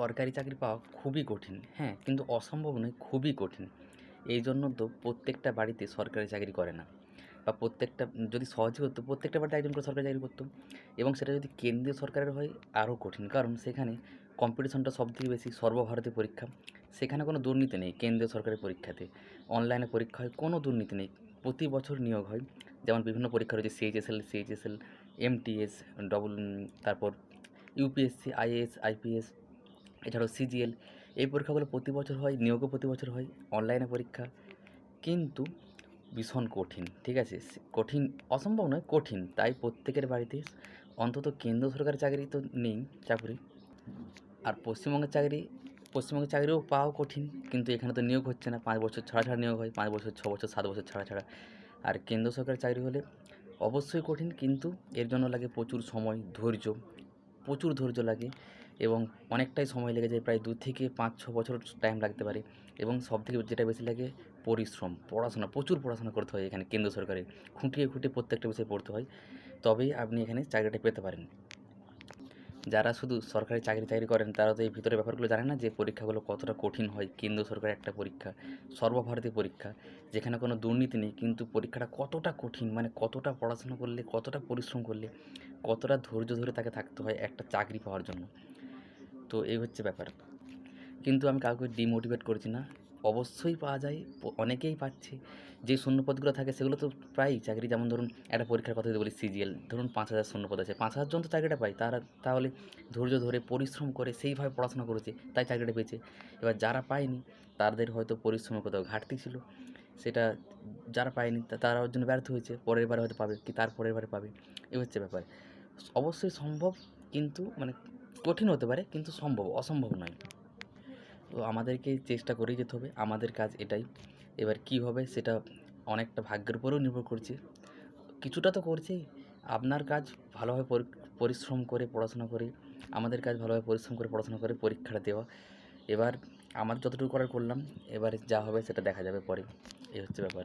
সরকারি চাকরি পাওয়া খুবই কঠিন হ্যাঁ কিন্তু অসম্ভব নয়, খুবই কঠিন। এই জন্য তো প্রত্যেকটা বাড়িতে সরকারি চাকরি করে না। বা প্রত্যেকটা, যদি সহজে হতো প্রত্যেকটা বাড়িতে একজন করে সরকারি চাকরি করতো। এবং সেটা যদি কেন্দ্রীয় সরকারের হয়, আরও কঠিন। কারণ সেখানে কম্পিটিশনটা সবথেকে বেশি সর্বভারতীয় পরীক্ষা। সেখানে কোনো দুর্নীতি নেই কেন্দ্রীয় সরকারের পরীক্ষাতে। অনলাইনে পরীক্ষা হয়, কোনো দুর্নীতি নেই। প্রতি বছর নিয়োগ হয়। যেমন বিভিন্ন পরীক্ষা রয়েছে সিএইচএসএল সিএইচএসএল এমটিএস ডবল তারপর ইউপিএসসি আইএএস আইপিএস এছাড়াও সিজিএল এই পরীক্ষাগুলো প্রতি বছর হয়, নিয়োগও প্রতি বছর হয় অনলাইনে পরীক্ষা। কিন্তু ভীষণ কঠিন, ঠিক আছে? কঠিন, অসম্ভব নয়, কঠিন। তাই প্রত্যেকের বাড়িতে অন্তত কেন্দ্র সরকারের চাকরি তো নেই চাকরি। আর পশ্চিমবঙ্গের চাকরি, পশ্চিমবঙ্গের চাকরিও পাওয়াও কঠিন, কিন্তু এখানে তো নিয়োগ হচ্ছে না। পাঁচ বছর ছাড়া ছাড়া নিয়োগ হয়, পাঁচ বছর, ছ বছর, সাত বছর ছাড়া ছাড়া। আর কেন্দ্র সরকারের চাকরি হলে অবশ্যই কঠিন, কিন্তু এর জন্য লাগে প্রচুর সময়, ধৈর্য। প্রচুর ধৈর্য লাগে। এবং অনেকটাই সময় লেগে যায়, প্রায় দু থেকে পাঁচ, ছ বছর টাইম লাগতে পারে। এবং সব থেকে যেটা বেশি লাগে, পরিশ্রম। পড়াশোনা, প্রচুর পড়াশোনা করতে হয় এখানে কেন্দ্র সরকারে খুঁটিয়ে খুঁটিয়ে প্রত্যেকটা বিষয়ে পড়তে হয়। তবেই আপনি এখানে চাকরিটা পেতে পারেন। যারা শুধু সরকারি চাকরি চাকরি করেন, তারা তো এই ভিতরের ব্যাপারগুলো জানে না যে পরীক্ষাগুলো কতটা কঠিন হয়। কেন্দ্র সরকারের একটা পরীক্ষা, সর্বভারতীয় পরীক্ষা, যেখানে কোনো দুর্নীতি নেই, কিন্তু পরীক্ষাটা কতটা কঠিন মানে কতটা পড়াশোনা করলে, কতটা পরিশ্রম করলে, কতটা ধৈর্য ধরে তাকে থাকতে হয় একটা চাকরি পাওয়ার জন্য। তো এই হচ্ছে ব্যাপার। কিন্তু আমি কাউকে ডিমোটিভেট করছি না। অবশ্যই পাওয়া যায়, অনেকেই পাচ্ছে। যে শূন্যপদগুলো থাকে সেগুলো তো প্রায়ই চাকরি যেমন ধরুন একটা পরীক্ষার কথা যদি বলি সিজিএল ধরুন পাঁচ হাজার শূন্যপদ আছে। পাঁচ হাজার জন তো চাকরিটা পায়। তারা তাহলে ধৈর্য ধরে, পরিশ্রম করে সেইভাবে পড়াশোনা করেছে, তাই চাকরিটা পেয়েছে। এবার যারা পায়নি, তাদের হয়তো পরিশ্রমের কোথাও ঘাটতি ছিল। সেটা যারা পায়নি তারা ওর জন্য ব্যর্থ হয়েছে। পরের বারে হয়তো পাবে, কি তার পরের বারে পাবে। এই হচ্ছে ব্যাপার। অবশ্যই সম্ভব, কিন্তু মানে কঠিন হতে পারে, কিন্তু সম্ভব, অসম্ভব নয়। তো আমাদেরকে চেষ্টা করেই যেতে হবে, আমাদের কাজ এটাই। এবার কী হবে সেটা অনেকটা ভাগ্যের উপরেও নির্ভর করছে। কিছুটা তো করছেই। আপনার কাজ ভালোভাবে পরিশ্রম করে পড়াশোনা করে, আমাদের কাজ ভালোভাবে পরিশ্রম করে পড়াশোনা করে পরীক্ষাটা দেওয়া। এবার আমার যতটুকু করার করলাম, এবার যা হবে সেটা দেখা যাবে পরে। এই হচ্ছে ব্যাপার।